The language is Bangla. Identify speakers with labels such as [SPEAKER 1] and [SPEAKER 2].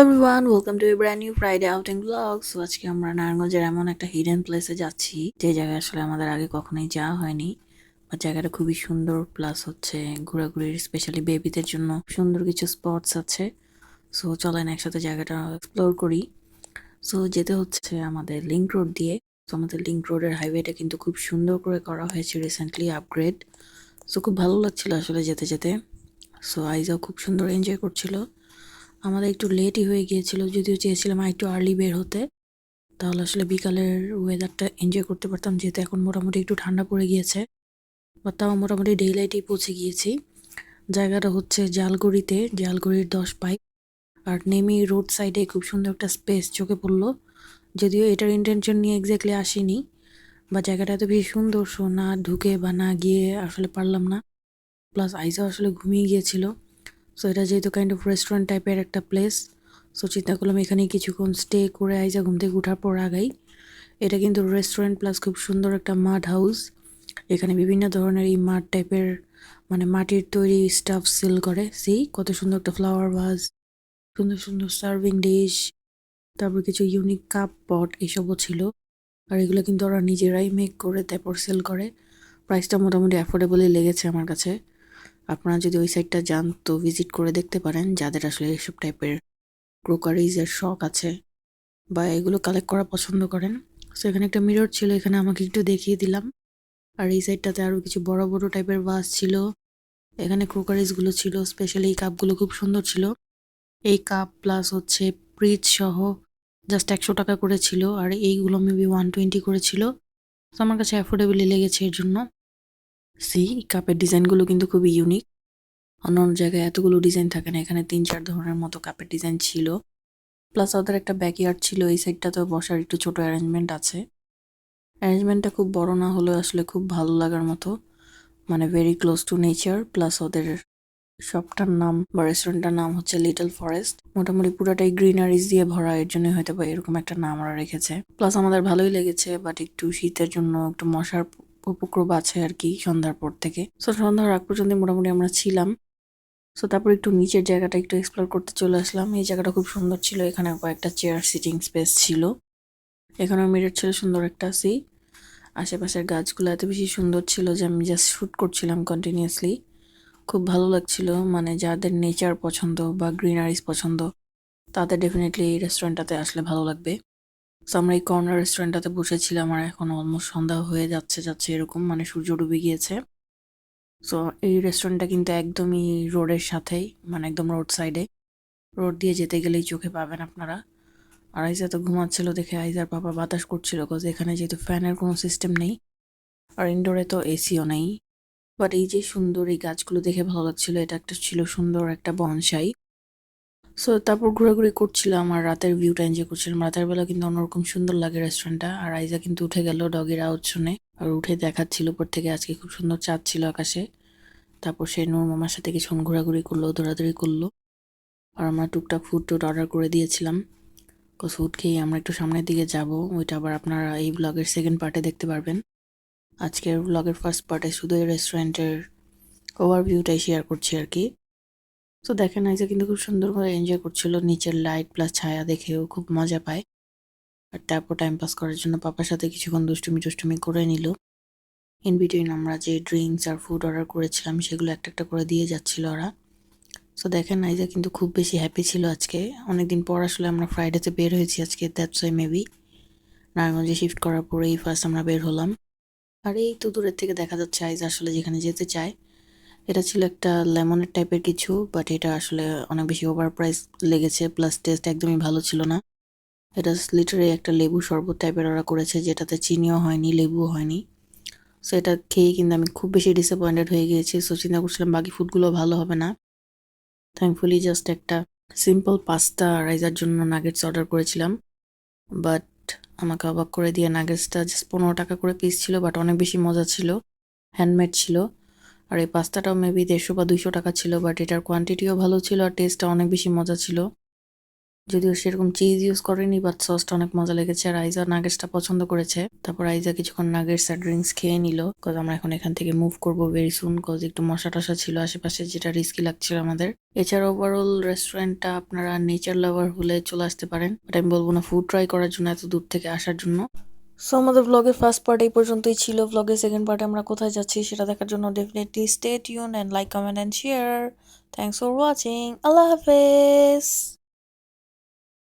[SPEAKER 1] Hello everyone welcome to brand new Friday outing vlog so আজকে আমরা নারায়ণগঞ্জের এমন একটা হিডেন প্লেসে যাচ্ছি, যে জায়গায় আসলে আমাদের আগে কখনোই যাওয়া হয়নি। বা জায়গাটা খুবই সুন্দর প্লাস হচ্ছে ঘোরাঘুরির স্পেশালি বেবিদের জন্য সুন্দর কিছু স্পটস আছে। সো চলেন একসাথে জায়গাটা এক্সপ্লোর করি। সো যেতে হচ্ছে আমাদের লিঙ্ক রোড দিয়ে। তো আমাদের লিঙ্ক রোডের হাইওয়েটা কিন্তু খুব সুন্দর করে করা হয়েছে রিসেন্টলি আপগ্রেড সো খুব ভালো লাগছিল আসলে যেতে যেতে। সো আইজাও খুব সুন্দর এনজয় করছিল। আমাদের একটু লেটই হয়ে গিয়েছিল, যদিও চেয়েছিলাম একটু আর্লি বের হতে। তাহলে আসলে বিকালের ওয়েদারটা এনজয় করতে পারতাম, যেহেতু এখন মোটামুটি একটু ঠান্ডা পড়ে গিয়েছে। বা তাও মোটামুটি ডে লাইটেই পৌঁছে গিয়েছি। জায়গাটা হচ্ছে জালগুড়িতে, জালগুড়ির দশ পাইপ আর নেমি রোড সাইডে খুব সুন্দর একটা স্পেস চোখে পড়ল। যদিও এটার ইন্টেনশন নিয়ে এক্স্যাক্টলি আসিনি বা জায়গাটা এত বেশি সুন্দর, সো না ঢুকে বা না গিয়ে আসলে পারলাম না। প্লাস আইসাও আসলে ঘুমিয়ে গিয়েছিল। সো এটা যেহেতু কাইন্ড অফ রেস্টুরেন্ট টাইপের একটা প্লেস সো চিন্তা করলাম এখানে কিছুক্ষণ স্টে করে আইজা ঘুম থেকে উঠার পর আগাই। এটা কিন্তু রেস্টুরেন্ট প্লাস খুব সুন্দর একটা মাড হাউস এখানে বিভিন্ন ধরনের এই মাড টাইপের মানে মাটির তৈরি স্টাফ সেল করে। সি কত সুন্দর একটা ফ্লাওয়ার ভাজ সুন্দর সুন্দর সার্ভিং ডিশ তারপর কিছু ইউনিক কাপ পট এসবও ছিল। আর এগুলো কিন্তু ওরা নিজেরাই মেক করে, তারপর সেল করে। প্রাইসটা মোটামুটি অ্যাফোর্ডেবলই লেগেছে আমার কাছে। আপনারা যদি ওই সাইডটা যান, তো ভিজিট করে দেখতে পারেন, যাদের আসলে এইসব টাইপের ক্রোকারিজের শখ আছে বা এগুলো কালেক্ট করা পছন্দ করেন। সো এখানে একটা মিরর ছিল, এখানে আমাকে একটু দেখিয়ে দিলাম। আর এই সাইডটাতে আরও কিছু বড় বড় টাইপের বাস ছিল। এখানে ক্রোকারিজগুলো ছিল স্পেশালি এই কাপগুলো খুব সুন্দর ছিল। এই কাপ প্লাস হচ্ছে ফ্রিজ সহ জাস্ট একশো টাকা করে ছিল। আর এইগুলো মেবি ওয়ান টোয়েন্টি করে ছিল। তো আমার কাছে অ্যাফোর্ডেবলি লেগেছে এর জন্য। সি, কাপের ডিজাইনগুলো কিন্তু খুবই ইউনিক অন্য অন্য জায়গায় এতগুলো ডিজাইন থাকে না, এখানে তিন চার ধরনের মতো কাপের ডিজাইন ছিল। প্লাস ওদের একটা ব্যাকইয়ার্ড ছিল, এই সাইডটাতেও বসার একটু ছোট অ্যারেঞ্জমেন্ট আছে। অ্যারেঞ্জমেন্টটা খুব বড় না হলেও আসলে খুব ভালো লাগার মতো। মানে very close to nature plus ওদের শপটার নাম বা রেস্টুরেন্টটার নাম হচ্ছে লিটল ফরেস্ট মোটামুটি পুরোটাই গ্রিনারিজ দিয়ে ভরা, এর জন্য হয়তো বা এরকম একটা নাম ওরা রেখেছে। প্লাস আমাদের ভালোই লেগেছে বাট একটু শীতের জন্য, একটু মশার উপক্রম আছে আর কি সন্ধ্যার পর থেকে। সো সন্ধ্যার আগ পর্যন্ত মোটামুটি আমরা ছিলাম। সো তারপর একটু নিচের জায়গাটা একটু এক্সপ্লোর করতে চলে আসলাম। এই জায়গাটা খুব সুন্দর ছিল। এখানে কয়েকটা চেয়ার সিটিং স্পেস ছিল। এখানেও মিরর ছিল সুন্দর একটা সি আশেপাশের গাছগুলো এত বেশি সুন্দর ছিল যে আমি জাস্ট শ্যুট করছিলাম কন্টিনিউয়াসলি খুব ভালো লাগছিল। মানে যাদের নেচার পছন্দ বা গ্রিনারিজ পছন্দ, তাদের ডেফিনেটলি এই রেস্টুরেন্টটাতে আসলে ভালো লাগবে। সো আমরা এই কর্নার রেস্টুরেন্টটাতে বসেছিলাম আর এখন অলমোস্ট সন্ধ্যা হয়ে যাচ্ছে যাচ্ছে এরকম মানে সূর্য ডুবে গিয়েছে। সো এই রেস্টুরেন্টটা কিন্তু একদমই রোডের সাথেই মানে একদম রোড সাইডে রোড দিয়ে যেতে গেলেই চোখে পাবেন আপনারা। আর আইজা তো ঘুমাচ্ছিল দেখে আইজার পাপা বাতাস করছিল কজ এখানে যেহেতু ফ্যানের কোনো সিস্টেম নেই, আর ইনডোরে তো এসিও নেই। বাট এই যে সুন্দর এই গাছগুলো দেখে ভালো লাগছিল, এটা একটা ছিল সুন্দর একটা বনসাই সো তারপর ঘোরাঘুরি করছিলাম আর রাতের ভিউটা এনজয় করছিলাম। রাতের বেলা কিন্তু অন্যরকম সুন্দর লাগে রেস্টুরেন্টটা আর আইজা কিন্তু উঠে গেল ডগের আওয়াজ শুনে আর উঠে দেখাচ্ছিল উপর থেকে, আজকে খুব সুন্দর চাঁদ ছিল আকাশে। তারপর সে নূর মামার সাথে কিছুক্ষণ ঘোরাঘুরি করল, দৌড়াদৌড়ি করল। আর আমরা টুকটাক ফুড টুড অর্ডার করে দিয়েছিলাম। কস ফুড খেয়ে আমরা একটু সামনের দিকে যাব। ওইটা আবার আপনারা এই ব্লগের সেকেন্ড পার্টে দেখতে পারবেন। আজকের ব্লগের ফার্স্ট পার্টে শুধু এই রেস্টুরেন্টের ওভারভিউটাই শেয়ার করছি আর কি। তো দেখেন আইজা কিন্তু খুব সুন্দরভাবে এনজয় করছিল নিচের লাইট প্লাস ছায়া দেখেও খুব মজা পায়। আর তারপর টাইম পাস করার জন্য পাপার সাথে কিছুক্ষণ দুষ্টুমি টুষ্টুমি করে নিল। ইন বিটুইন আমরা যে ড্রিঙ্কস আর ফুড অর্ডার করেছিলাম সেগুলো একটা একটা করে দিয়ে যাচ্ছিল ওরা। সো দেখেন আইজা কিন্তু খুব বেশি হ্যাপি ছিল আজকে। অনেকদিন পর আসলে আমরা ফ্রাইডেতে বের হয়েছি আজকে দ্যাটস ওয়াই মেবি নারায়ণগঞ্জে শিফট করার পরেই ফার্স্ট আমরা বের হলাম। আর এই তো দূরের থেকে দেখা যাচ্ছে আইজ আসলে যেখানে যেতে চায় এটা ছিল একটা লেমনের টাইপের কিছু বাট এটা আসলে অনেক বেশি ওভার প্রাইস লেগেছে প্লাস টেস্ট একদমই ভালো ছিল না। এটা লিটারে একটা লেবু শরবত টাইপের ওরা করেছে, যেটাতে চিনিও হয়নি, লেবুও হয়নি। সো এটা খেয়ে কিন্তু আমি খুব বেশি ডিসঅ্যাপয়েন্টেড হয়ে গিয়েছি। সো চিন্তা করছিলাম বাকি ফুডগুলো ভালো হবে না। থ্যাঙ্কফুলি জাস্ট একটা সিম্পল পাস্তা রাইজার জন্য নাগেটস অর্ডার করেছিলাম। বাট আমাকে অবাক করে দিয়ে নাগেটসটা জাস্ট পনেরো টাকা করে পিস ছিল বাট অনেক বেশি মজা ছিল হ্যান্ডমেড ছিল। আর এই পাস্তাটাও মেবি দেড়শো বা দুইশো টাকা ছিল বাট এটার কোয়ান্টিটিও ভালো ছিল আর টেস্টটা অনেক বেশি মজা ছিল। যদিও সেরকম চিজ ইউজ করেনি বাট সসটা অনেক মজা লেগেছে আর আইজা নাগেটসটা পছন্দ করেছে। তারপর আইজা কিছুক্ষণ নাগেটস আর ড্রিঙ্কস খেয়ে নিল কজ আমরা এখন এখান থেকে মুভ করব ভেরি সুন কজ একটু মশা টশা ছিল আশেপাশে, যেটা রিস্কি লাগছিল আমাদের। এছাড়া ওভারঅল রেস্টুরেন্টটা আপনারা নেচার লাভার হলে চলে আসতে পারেন বাট আমি বলব না ফুড ট্রাই করার জন্য এত দূর থেকে আসার জন্য। সো আমাদের ব্লগের ফার্স্ট পার্ট এই পর্যন্তই ছিল। ব্লগের সেকেন্ড পার্টে আমরা কোথায় যাচ্ছি সেটা দেখার জন্য definitely stay tune and like comment and share thanks for watching আল্লাহ হাফেজ।